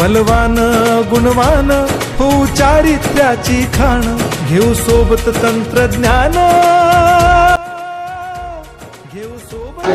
बलवान गुणवान हो चारित्र्याची खाण घेऊ सोबत तंत्रज्ञान. घेऊ सोबत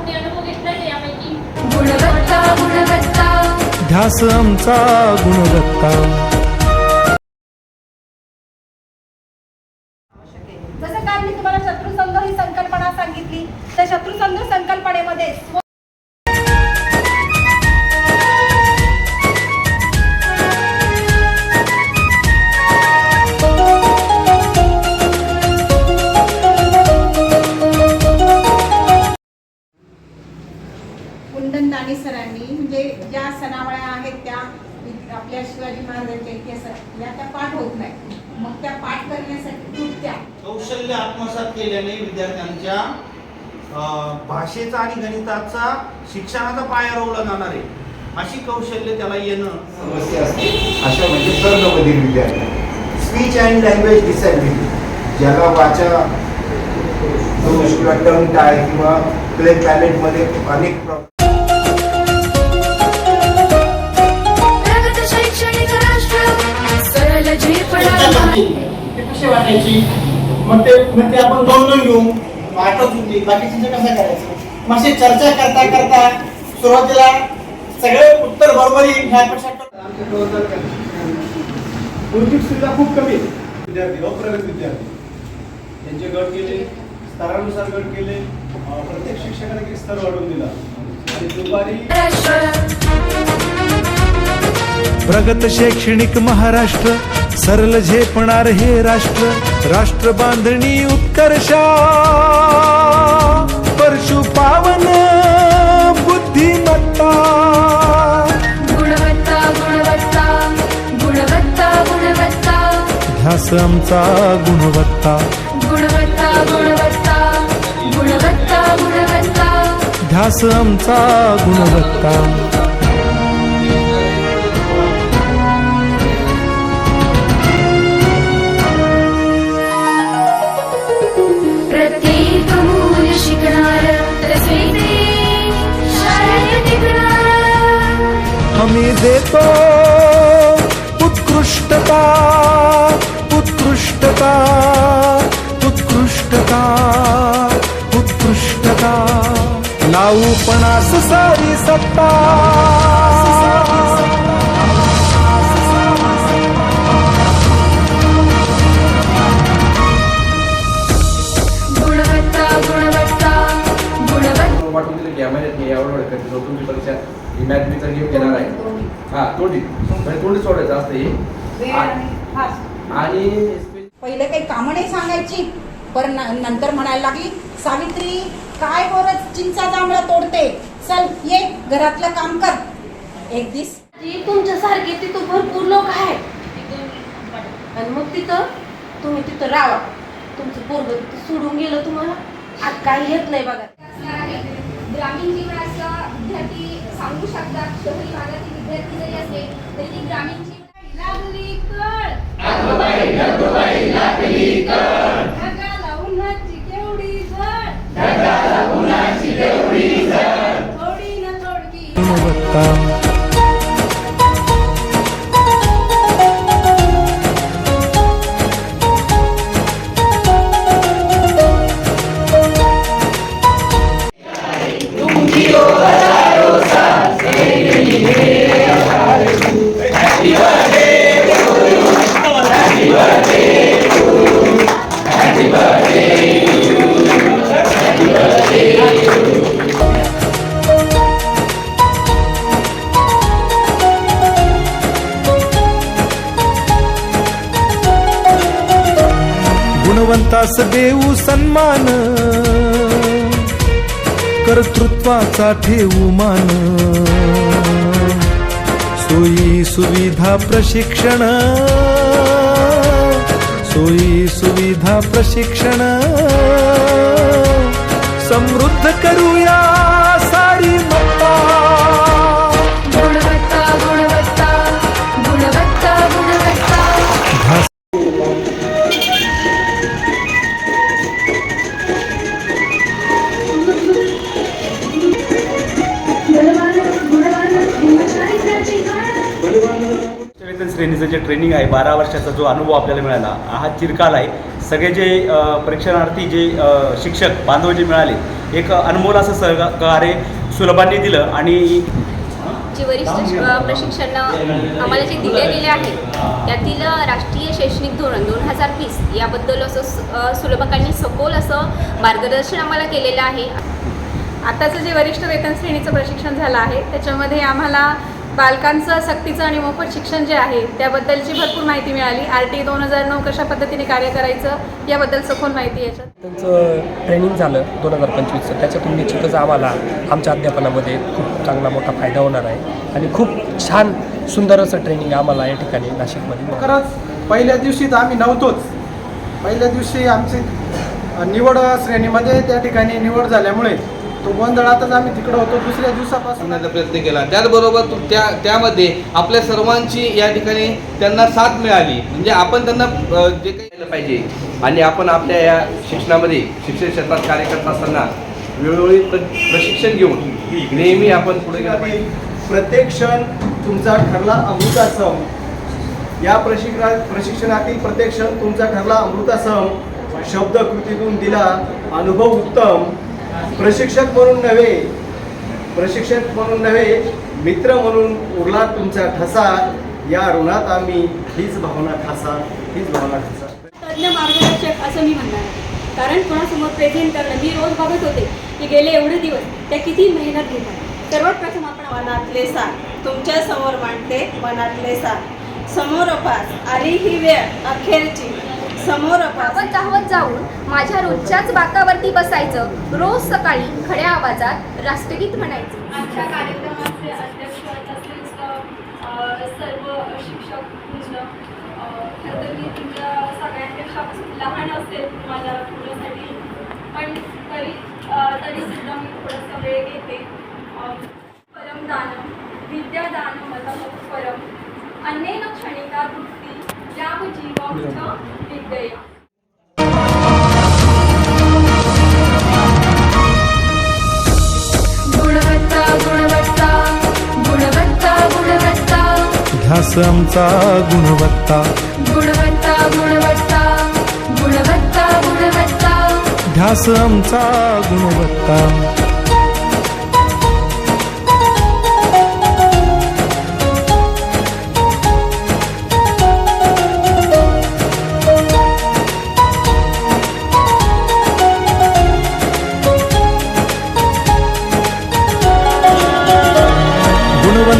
कुणी अनुभव घेतला का यापैकी? गुणवत्ता गुणवत्ता. ध्यास आमचा गुणवत्ता. कौशल्य आत्मसात केल्याने विद्यार्थ्यांच्या भाषेचा आणि गणिताचा शिक्षणाचा पाया रोवला जाणार आहे. अशी कौशल्य त्याला येणं समस्या असते. अशा म्हणजे कर्णबधीर विद्यार्थी. स्पीच अँड लँग्वेज डिसॅबिलिटी ज्याला वाचा दोष किंवा टंग टाय किंवा प्ले पॅलेटमध्ये अनेक प्र- प्रगत शैक्षणिक राष्ट्र सरळ वाटायची? मग ते मग ते आपण दोन घेऊ. वाटत होती. बाकीचे कसं करायचं? मग अशी चर्चा करता करता सुरुवातीला सगळे उत्तर बरोबर येईल ह्यापेक्षा सुविधा खूप कमी. विद्यार्थी अप्रगत विद्यार्थी. त्यांचे गट केले स्तरानुसार गट केले प्रत्येक शिक्षकाने एक स्तर वाढवून दिला. आणि दुपारी प्रगत शैक्षणिक महाराष्ट्र सरल झेपणार हे राष्ट्र. राष्ट्र बांधणी उत्कर्षा परशु पावन बुद्धिमत्ता. गुणवत्ता गुणवत्ता गुणवत्ता गुणवत्ता. ध्यास आमचा गुणवत्ता. गुणवत्ता गुणवत्ता गुणवत्ता गुणवत्ता. ध्यास आमचा गुणवत्ता. देतो. उत्कृष्टता उत्कृष्टता उत्कृष्टता उत्कृष्टता. लावू पणास सारी सत्ता. गुणवत्ता गुणवत्ता गुणवत्ता. वाटून दिलं की या महिन्यात मी एवढं तुमची परीक्षा मॅथमीचा गेम घेणार आहे. हा तोंडी. म्हणजे तोंडी सोडायचं असतं हे. आणि पहिले काही कामं नाही सांगायची पर न- नंतर म्हणायला लागली सावित्री काय बोलत चिंचा जांभळा तोडते? चल ये घरातलं काम कर. एक दिस. जी तुमच्यासारखे तिथं भरपूर लोक आहेत. आणि मग तिथं तुम्ही तिथं राहा. तुमचं पोरग तिथं सोडून गेलं तुम्हाला. आज काही येत नाही बघा. ग्रामीण जीवनाचा विद्यार्थी सांगू शकतात शहरी भागातील विद्यार्थी जरी असले तरी ते ग्रामीण जीवन लागली कळ ढगाला उन्हाची केवढी जड थोडी ना थोडकी तास देऊ सन्मान. कर्तृत्वाचा ठेवू मान. सोयी सुविधा प्रशिक्षण. सोयी सुविधा प्रशिक्षण. समृद्ध करूया. श्रेणीचं जे ट्रेनिंग आहे बारा वर्षाचा जो अनुभव आपल्याला मिळाला हा चिरकाल आहे. सगळे जे परीक्षणार्थी जे शिक्षक बांधव जे मिळाले एक अनमोल असं सहकार्य सुलभांनी दिलं आणि जे वरिष्ठ प्रशिक्षण आम्हाला जे दिले गेले आहेत त्यातील राष्ट्रीय शैक्षणिक धोरण दोन हजार वीस याबद्दल असं सुलभकांनी सखोल असं मार्गदर्शन आम्हाला केलेलं आहे. आताचं जे वरिष्ठ वेतन श्रेणीचं प्रशिक्षण झालं आहे त्याच्यामध्ये आम्हाला बालकांचं सक्तीचं आणि मोफत शिक्षण जे आहे त्याबद्दलची भरपूर माहिती मिळाली. आर टी दोन हजार नऊ कशा पद्धतीने कार्य करायचं याबद्दल सखोल माहिती याच्यात त्यांचं ट्रेनिंग झालं दोन हजार पंचवीसचं त्याच्यातून निश्चितच आम्हाला आमच्या अध्यापनामध्ये खूप चांगला मोठा फायदा होणार आहे. आणि खूप छान सुंदर असं ट्रेनिंग आम्हाला या ठिकाणी नाशिकमध्ये. खरंच पहिल्या दिवशी तर आम्ही नव्हतोच. पहिल्या दिवशी आमची निवड श्रेणीमध्ये त्या ठिकाणी निवड झाल्यामुळे तो गोंधळातच आम्ही तिकडं होतो दुसऱ्या दिवसापासून. करण्याचा प्रयत्न केला. त्याचबरोबर तू- त्या त्यामध्ये आपल्या सर्वांची या ठिकाणी त्यांना साथ मिळाली. म्हणजे आपण त्यांना अ, जे काही केलं पाहिजे आणि आपण आपल्या या शिक्षणामध्ये शिक्षण क्षेत्रात कार्य करत असताना वेळोवेळी प्र प्रशिक्षण घेऊन नेहमी आपण पुढे गेलं पाहिजे. प्रत्येक क्षण तुमचा ठरला अमृतासम या प्रशिक्षणा प्रशिक्षणातील प्रत्येक क्षण तुमचा ठरला अमृतासम शब्द कृतीतून दिला अनुभव उत्तम. प्रशिक्षक म्हणून नव्हे प्रशिक्षक म्हणून नव्हे मित्र म्हणून उरला तुमचा ठसा. या ऋणात आम्ही हीच भावना ठसा हीच भावना ठसा. तज्ज्ञ मार्गदर्शक असं मी म्हणणार कारण कोणासमोर प्रेझेंट करणं मी रोज बघत होते की गेले एवढे दिवस त्या किती मेहनत घेतात. सर्वात प्रथम आपण मनातले सार तुमच्यासमोर मांडते मनातले सार समोरपास आली ही वेळ अखेरची. समोर धावत धावत जाऊन माझ्या रोजच्याच बाकावरती बसायचं रोज सकाळी खड्या आवाजात राष्ट्रगीत म्हणायचं. आजच्या कार्यक्रमाचे अध्यक्ष तसेच सर्व शिक्षक खरं तर मी तुमच्या सगळ्यांपेक्षा लहान असेल माझ्या पुढ्यासाठी पण तरी तरी सुद्धा मी थोडासा वेळ घेते. अ, परमदानम विद्यादानम मला परम अनेन क्षणिका वृत्ती विद्यया गुणवत्ता गुणवत्ता गुणवत्ता गुणवत्ता. ध्यास आमचा गुणवत्ता. गुणवत्ता गुणवत्ता गुणवत्ता गुणवत्ता. ध्यास आमचा गुणवत्ता.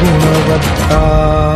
गुणवत्ता।